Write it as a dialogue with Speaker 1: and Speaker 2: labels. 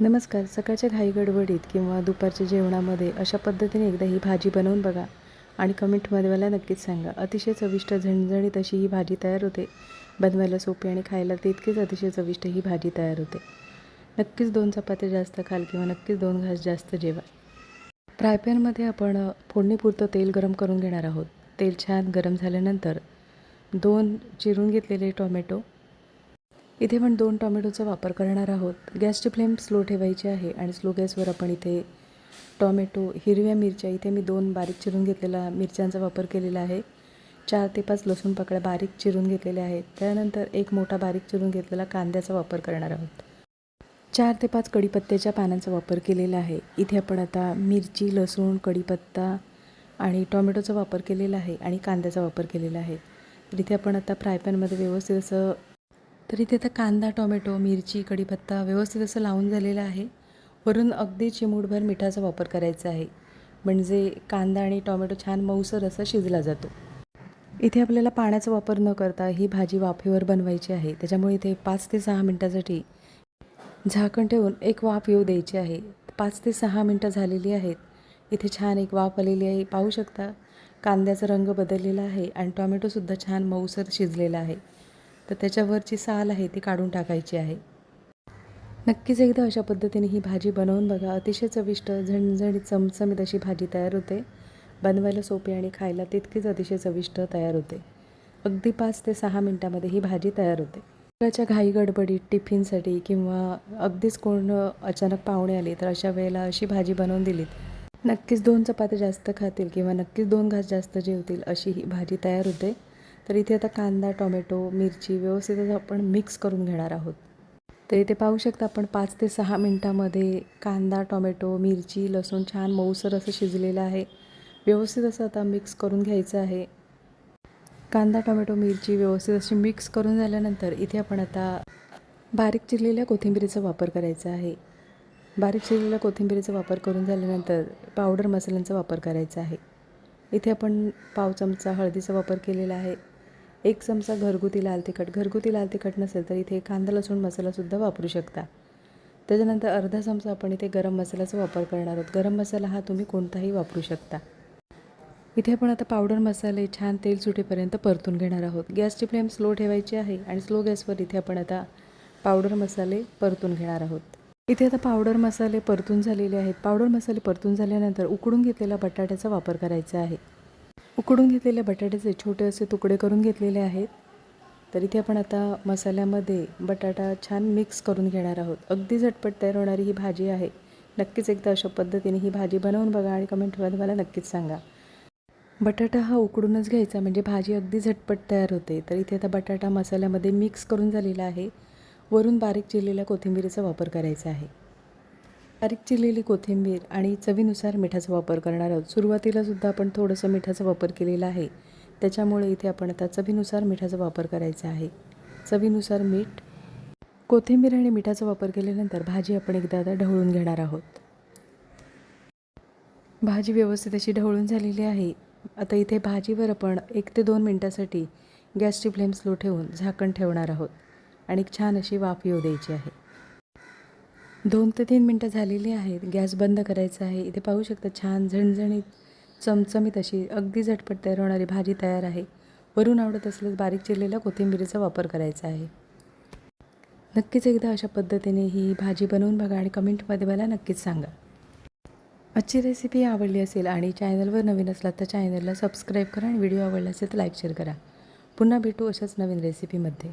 Speaker 1: नमस्कार. सकाळच्या घाई गडबडीत किंवा दुपारच्या जेवणामध्ये अशा पद्धतीने एकदा ही भाजी बनवून बघा आणि कमेंटमध्ये मला नक्कीच सांगा. अतिशय चविष्ट झणझणीत अशी ही भाजी तयार होते. बनवायला सोपी आणि खायला तितकीच अतिशय चविष्ट ही भाजी तयार होते. नक्कीच दोन चपात्या जास्त खाल किंवा नक्कीच दोन घास जास्त जेवा. फ्रायपॅनमध्ये आपण फोडणीपुरतं तेल गरम करून घेणार आहोत. तेल छान गरम झाल्यानंतर दोन चिरून घेतलेले टोमॅटो इथे पण दोन टॉमॅटोचा वापर करणार आहोत. गॅसची फ्लेम स्लो ठेवायची आहे आणि स्लो गॅसवर आपण इथे टॉमॅटो हिरव्या मिरच्या इथे मी दोन बारीक चिरून घेतलेला मिरच्यांचा वापर केलेला आहे. चार ते पाच लसूण पाकळ्या बारीक चिरून घेतलेल्या आहेत. त्यानंतर एक मोठा बारीक चिरून घेतलेला कांद्याचा वापर करणार आहोत. चार ते पाच कढीपत्त्याच्या पानांचा वापर केलेला आहे. इथे आपण आता मिरची लसूण कढीपत्ता आणि टॉमॅटोचा वापर केलेला आहे आणि कांद्याचा वापर केलेला आहे. तर इथे आपण आता फ्राय पॅनमध्ये व्यवस्थित असं तर इथे आता कांदा टोमॅटो मिरची कढीपत्ता व्यवस्थित असं लावून झालेलं आहे. वरून अगदी चिमूटभर मिठाचा वापर करायचा आहे. म्हणजे कांदा आणि टोमॅटो छान मऊसर असा शिजला जातो. इथे आपल्याला पाण्याचा वापर न करता ही भाजी वाफेवर बनवायची आहे. त्याच्यामुळे इथे पाच ते सहा मिनटासाठी झाकण ठेवून एक वाफ येऊ द्यायची आहे. पाच ते सहा मिनटं झालेली आहेत. इथे छान एक वाफ आलेली आहे. पाहू शकता कांद्याचा रंग बदललेला आहे आणि टोमॅटोसुद्धा छान मऊसर शिजलेला आहे. तर त्याच्यावरची साल आहे ती काढून टाकायची आहे. नक्कीच एकदा अशा पद्धतीने ही भाजी बनवून बघा. अतिशय चविष्ट झणझणीत चमचमीत अशी भाजी तयार होते. बनवायला सोपी आणि खायला तितकीच अतिशय चविष्ट तयार होते. अगदी पाच ते सहा मिनटामध्ये ही भाजी तयार होते. सकाळच्या घाई गडबडीत टिफिनसाठी किंवा अगदीच कोण अचानक पाहुणे आले तर अशा वेळेला अशी भाजी बनवून दिलीत. नक्कीच दोन चपात्या जास्त खातील किंवा नक्कीच दोन घास जास्त जेवतील अशी ही भाजी तयार होते. तर इथे आता कांदा टोमॅटो मिरची व्यवस्थित आपण मिक्स करून घेणार आहोत. तर इथे पाहू शकता आपण पाच ते सहा मिनटामध्ये कांदा टोमॅटो मिरची लसूण छान मऊसर असं शिजलेलं आहे. व्यवस्थित असं आता मिक्स करून घ्यायचं आहे. कांदा टोमॅटो मिरची व्यवस्थित अशी मिक्स करून झाल्यानंतर इथे आपण आता बारीक चिरलेल्या कोथिंबीरीचा वापर करायचा आहे. बारीक चिरलेल्या कोथिंबीरीचा वापर करून झाल्यानंतर पावडर मसाल्यांचा वापर करायचा आहे. इथे आपण पाव चमचा हळदीचा वापर केलेला आहे. एक चमचा घरगुती लाल तिखट. घरगुती लाल तिखट नसेल तर इथे कांदा लसूण मसालासुद्धा वापरू शकता. त्याच्यानंतर अर्धा चमचा आपण इथे गरम मसाल्याचा वापर करणार आहोत. गरम मसाला हा तुम्ही कोणताही वापरू शकता. इथे आपण आता पावडर मसाले छान तेल सुटेपर्यंत परतून घेणार आहोत. गॅसची फ्लेम स्लो ठेवायची आहे आणि स्लो गॅसवर इथे आपण आता पावडर मसाले परतून घेणार आहोत. इथे आता पावडर मसाले परतून झालेले आहेत. पावडर मसाले परतून झाल्यानंतर उकडून घेतलेला बटाट्याचा वापर करायचा आहे. उकडून घेतलेल्या बटाट्याचे छोटे असे तुकडे करून घेतलेले आहेत. तर इथे आपण आता मसाल्यामध्ये बटाटा छान मिक्स करून घेणार आहोत. अगदी झटपट तयार होणारी ही भाजी आहे. नक्कीच एकदा अशा पद्धतीने ही भाजी बनवून बघा आणि कमेंटमध्ये मला नक्कीच सांगा. बटाटा हा उकडूनच घ्यायचा म्हणजे भाजी अगदी झटपट तयार होते. तर इथे आता बटाटा मसाल्यामध्ये मिक्स करून झालेला आहे. वरून बारीक चिरलेल्या कोथिंबीरीचा वापर करायचा आहे. बारीक चिरलेली कोथिंबीर आणि चवीनुसार मिठाचा वापर करणार आहोत. सुरुवातीला सुद्धा आपण थोडंसं मिठाचा वापर केलेला आहे. त्याच्यामुळे इथे आपण आता चवीनुसार मिठाचा वापर करायचा आहे. चवीनुसार मीठ कोथिंबीर आणि मिठाचा वापर केल्यानंतर भाजी आपण एकदा आता ढवळून घेणार आहोत. भाजी व्यवस्थित अशी ढवळून झालेली आहे. आता इथे भाजीवर आपण एक ते दोन मिनटासाठी गॅसची फ्लेम स्लो ठेवून झाकण ठेवणार आहोत आणि एक छान अशी वाफ येऊ द्यायची आहे. दोन ते तीन मिनटं झालेली आहेत. गॅस बंद करायचा आहे. इथे पाहू शकता छान झणझणीत चमचमीत अशी अगदी झटपट तयार होणारी भाजी तयार आहे. वरून आवडत असल्यास बारीक चिरलेल्या कोथिंबीरीचा वापर करायचा आहे. नक्कीच एकदा अशा पद्धतीने ही भाजी बनवून बघा आणि कमेंटमध्ये मला नक्कीच सांगा. आजची रेसिपी आवडली असेल आणि चॅनलवर नवीन असला तर चॅनलला सबस्क्राईब करा आणि व्हिडिओ आवडला असेल तर लाईक शेअर करा. पुन्हा भेटू अशाच नवीन रेसिपीमध्ये